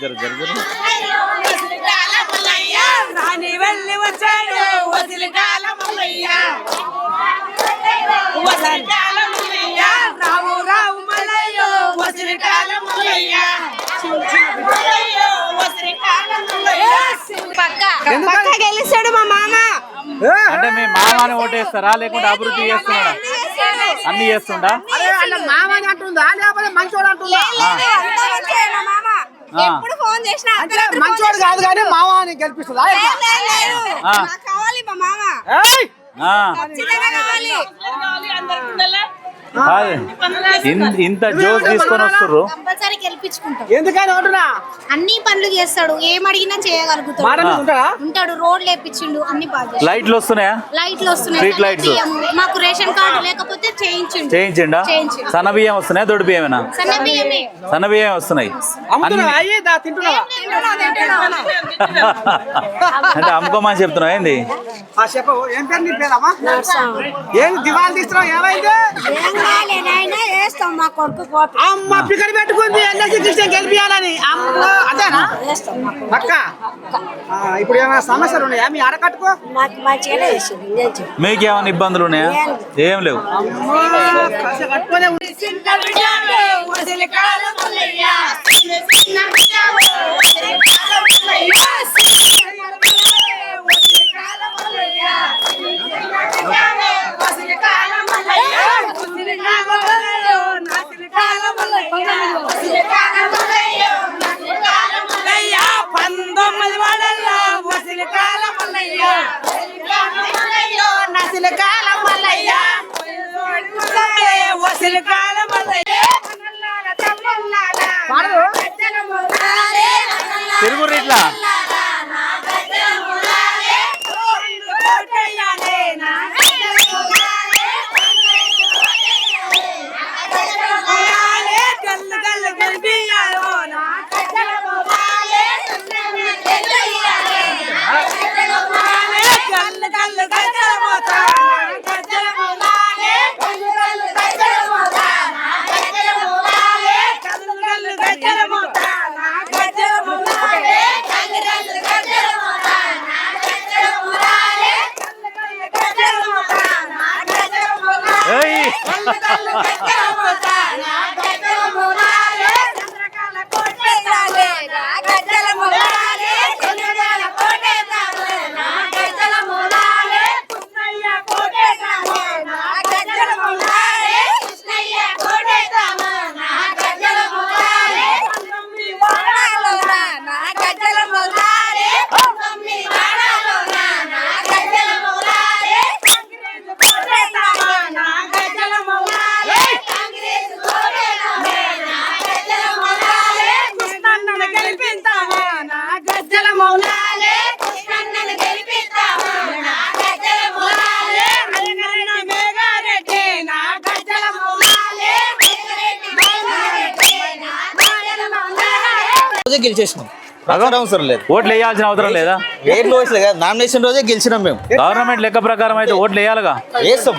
జరు జరు జరు రాని వెళ్ళి వచ్చాడు. వదిలికాల మల్లయ్య వదిలికాల మల్లయ్య రావు రావు మల్లయ్య వదిలికాల మల్లయ్య పక్క? పక్క గెలిచాడు మా మామ. అంటే మీ మామని ఓటేస్తారా? లేకుంటే అభివృద్ధి చేస్తున్నాడా? అన్ని చేస్తుండా. మామని అంటుందా? లేకపోతే మంచోడు అంటుందా. ఎప్పుడు ఫోన్ చేసినా అంటే మంచోడు కాదు కానీ మామ అని గెలిపిస్తుందా. నాకు కావాలి మా మామ. ఏయ్! ఆ, ఖచ్చితంగా కావాలి. కాదు. ఇంత జోస్ తీసుకొని వస్తుర్రు. కంపల్సరీ గెలిపించుకుంటాం. ఎందుకని అంటున్నా? అన్ని పనులు చేస్తాడు. ఏం అడిగినా చేయగలుగుతాడు ఉంటాడా? ఉంటాడు. రోడ్లు వేపించిండు. అన్ని బాగా. లైట్లు వస్తున్నాయా? లైట్లు వస్తున్నాయి. lights. సన్నబియ్యము. మాకు రేషన్ కార్డు లేకపోతే చేయించిండు. చేయించిండా. సన్న బియ్యం వస్తున్నాయా? దొడ్డు బియ్యమేనా? సన్న బియ్యమే. సన్న బియ్యం వస్తున్నాయి. అంటే అమ్ముకోమని చెప్తున్నావు ఏంది? ఆ చెప్పు ఏం పేరు ఏం దివాళి తీస్తున్నావు? ఏమైంది? వేస్తాం మా కొడుకు కోట అమ్మ పికర్ పెట్టుకుంది ఎన్ఎస్సీ కృష్ణ గెలిపియాలని. అమ్మ అదేనా? అక్క ఇప్పుడు ఏమైనా సమస్యలు ఉన్నాయా? మీ అరకట్టుకో మాకు ఏమైనా ఇబ్బందులు ఉన్నాయా? ఏం లేవు. అమ్మో, ஒசில காலம் அல்லையா? ஒசில காலம் அல்லையா? ਗੱਲ ਕਰਕੇ రోజే గెలిచేసినాం. ప్రచారం అవసరం లేదు. ఓట్లు వేయాల్సిన అవసరం లేదా? వేర్లు వేసలే కదా నామినేషన్ రోజే గెలిచినాం మేము. గవర్నమెంట్ లెక్క ప్రకారం అయితే ఓట్లు వేయాలిగా? వేస్తాం.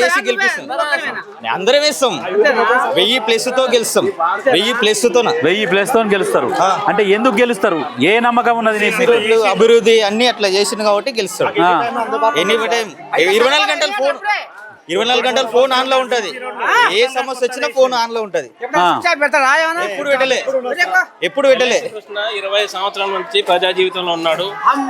వేసి గెలిపిస్తాం. అందరం వేస్తాం. వెయ్యి ప్లస్తో గెలుస్తాం. వెయ్యి ప్లస్తో వెయ్యి ప్లస్తో గెలుస్తారు. అంటే ఎందుకు గెలుస్తారు? ఏ నమ్మకం ఉన్నది అభివృద్ధి అన్ని అట్లా చేసింది కాబట్టి. ఎనీ టైం ఇరవై నాలుగు గంటలు ఫోన్ ఇరవై నాలుగు గంటలు ఫోన్ ఆన్లో ఉంటది ఏ సమస్య వచ్చినా ఫోన్ ఆన్లో ఉంటది? ఎప్పుడు పెట్టలే. ఎప్పుడు పెట్టలే. ఇరవై సంవత్సరాల నుంచి ప్రజా జీవితంలో ఉన్నాడు.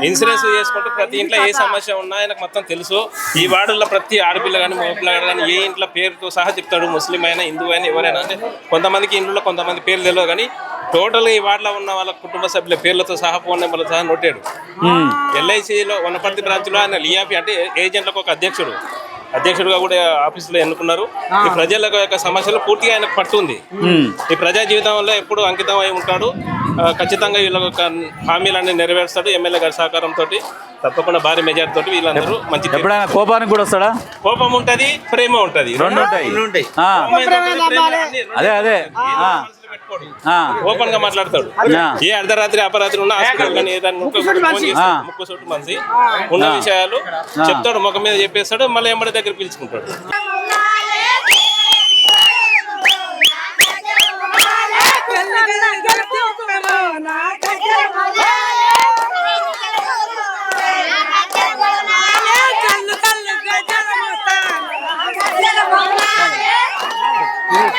ఇన్సూరెన్స్ చేసుకుంటూ ప్రతి ఇంట్లో ఏ సమస్య ఉన్నా ఆయనకు మొత్తం తెలుసు. ఈ వార్డులో ప్రతి ఆడపిల్ల కానీ మగపిల్ల కానీ ఏ ఇంట్లో పేరుతో సహా చెప్తాడు. ముస్లిం అయినా హిందూ అయినా ఎవరైనా అంటే కొంతమందికి ఇంట్లో కొంతమంది పేర్లు తెలియదు కానీ టోటల్ ఈ వార్డులో ఉన్న వాళ్ళ కుటుంబ సభ్యుల పేర్లతో సహా ఫోన్ నెంబర్లతో సహా నోటాడు. ఎల్ఐసిలో వనపర్తి బ్రాంచ్లో ఆయన లియాపి అంటే ఏజెంట్లకు ఒక అధ్యక్షుడు. అధ్యక్షుడిగా కూడా ఆఫీసులో ఎన్నుకున్నారు. ఈ ప్రజల యొక్క సమస్యలు పూర్తిగా ఆయనకు పట్టుంది ఈ ప్రజా జీవితంలో ఎప్పుడు అంకితం అయి ఉంటాడు. ఖచ్చితంగా వీళ్ళ యొక్క హామీలన్నీ నెరవేరుస్తాడు ఎమ్మెల్యే గారి సహకారంతో తప్పకుండా భారీ మెజార్టీ తోటి వీళ్ళందరూ మంచి. ఎప్పుడైనా కోపానికి కూడా వస్తాడా? కోపం ఉంటది ప్రేమ ఉంటది. రెండు ఉంటాయి. అదే అదే. ఓపెన్గా మాట్లాడతాడు. ఏ అర్ధరాత్రి అపరాత్రి ఉన్న హాస్పిటల్ కానీ ఏదైనా ముక్కు సొట్టు మనిషి ఉన్న విషయాలు చెప్తాడు ముఖం మీద చెప్పేస్తాడు మళ్ళీ ఎంబడి దగ్గర పిలుచుకుంటాడు.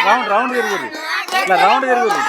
రౌండ్ రౌండ్ తిరుగుతుంది రౌండ్ తిరుగురు